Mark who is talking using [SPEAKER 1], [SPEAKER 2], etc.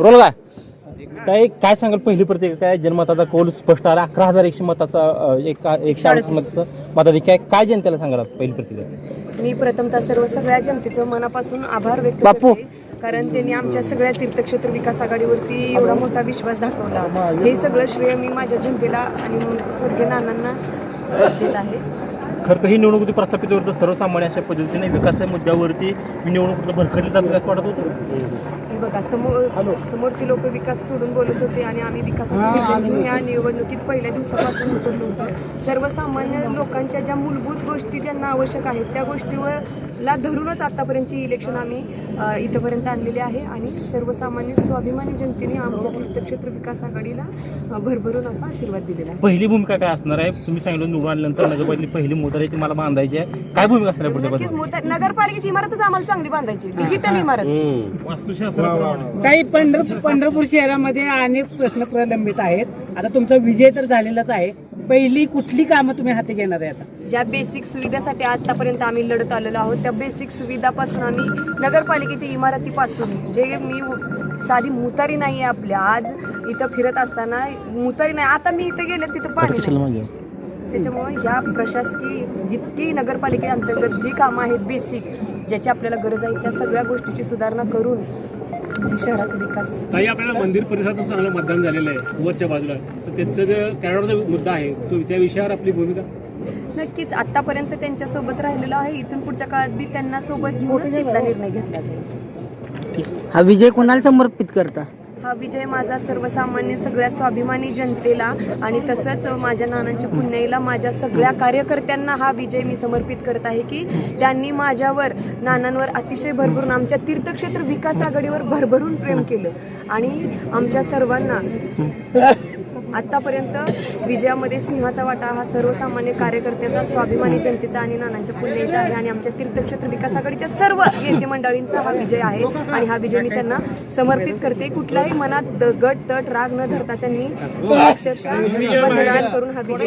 [SPEAKER 1] Role काय? काय काय सांगाल पहिली प्रतिक्रिया काय जनमताचा कौल स्पष्ट आला? अकरा हजार एकशे मताचा एक एकशे अडतीस मताचं मताधिक्य आहे. काय जनतेला सांगाल पहिली प्रतिक्रिया
[SPEAKER 2] मी प्रथमतः सर्व सगळ्या जनतेचं मनापासून आभार व्यक्त
[SPEAKER 1] बापू.
[SPEAKER 2] कारण त्यांनी आमच्या सगळ्या तीर्थक्षेत्र विकास आघाडीवरती एवढा मोठा विश्वास दाखवला. हे सगळं श्रेय मी माझ्या जनतेला आणि स्वर्गीय नानांना देत आहे.
[SPEAKER 1] खरं तर ही निवडणूक होती प्रस्थापित होतं सर्वसामान्य अशा पद्धतीने विकासाच्या मुद्द्यावरती ही निवडणूक भरकडली जाते असं वाटत होतं.
[SPEAKER 2] हे बघा समोर समोरचे लोक विकास सोडून बोलत होते आणि आम्ही विकासाचं घेऊन या निवडणुकीत पहिल्या दिवसापासून उतरलो होतो सर्वसामान्य लोकांच्या ज्या मूलभूत गोष्टी ज्यांना आवश्यक आहेत त्या गोष्टीवर ला धरूनच आतापर्यंतची इलेक्शन आम्ही इथपर्यंत आणलेली आहे. आणि सर्वसामान्य स्वाभिमानी जनतेने आमच्या तीर्थक्षेत्र विकास आघाडीला भरभरून असा आशीर्वाद दिलेला आहे.
[SPEAKER 1] पहिली भूमिका काय असणार आहे? तुम्ही सांगितलं निवडून आल्यानंतर नगरपालिकेची पहिली मोटर आहे ती मला बांधायची आहे. काय भूमिका असणार पुढच्या
[SPEAKER 2] नगरपालिकेची इमारतच आम्हाला चांगली बांधायची डिजिटल इमारत.
[SPEAKER 1] वास्तुशास्त्र
[SPEAKER 3] काही पंढर पंढरपूर शहरामध्ये अनेक प्रश्न प्रलंबित आहेत. आता तुमचा विजय तर झालेलाच आहे. पहिली कुठली कामं तुम्ही हाती घेणार आहे आता?
[SPEAKER 2] ज्या बेसिक सुविधासाठी आतापर्यंत आम्ही लढत आलेलो आहोत त्या बेसिक सुविधापासून आम्ही नगरपालिकेच्या इमारतीपासून जे मी साधी मुतारी नाही आहे आपल्या आज इथं फिरत असताना मुतारी नाही. आता मी इथं गेले तिथं पाणी नाही. त्याच्यामुळं ह्या प्रशासकीय जितकी नगरपालिकेअंतर्गत जी कामं आहेत बेसिक ज्याची आपल्याला गरज आहे त्या सगळ्या गोष्टीची सुधारणा करून शहराचा विकास
[SPEAKER 4] ताई आपल्याला मंदिर परिसरातून चांगलं मतदान झालेलं आहे वरच्या बाजूला. तर त्यांचा जो कॅनडाचा मुद्दा आहे तो त्या विषयावर आपली भूमिका?
[SPEAKER 2] नक्कीच आतापर्यंत त्यांच्यासोबत राहिलेलो आहे. इथून पुढच्या काळात बी त्यांना सोबत घेऊन तिथला निर्णय घेतला जाईल.
[SPEAKER 5] हा विजय कोणाला समर्पित करता
[SPEAKER 2] हा विजय माझा सर्वसामान्य सगळ्या स्वाभिमानी जनतेला आणि तसंच माझ्या नानांच्या पुण्याईला माझ्या सगळ्या कार्यकर्त्यांना हा विजय मी समर्पित करत आहे की त्यांनी माझ्यावर नानांवर अतिशय भरभरून आमच्या तीर्थक्षेत्र विकास आघाडीवर भरभरून प्रेम केलं. आणि आमच्या सर्वांना आतापर्यंत विजयामध्ये सिंहाचा वाटा हा सर्वसामान्य कार्यकर्त्याचा स्वाभिमानी जनतेचा आणि नानांच्या पुण्याचा आहे. आणि आमच्या तीर्थक्षेत्र विकास आघाडीच्या सर्व नेते मंडळींचा हा विजय आहे. आणि हा विजय मी त्यांना समर्पित करते. कुठल्याही मनात गट तट राग न धरता त्यांनी अक्षरशः करून हा विजय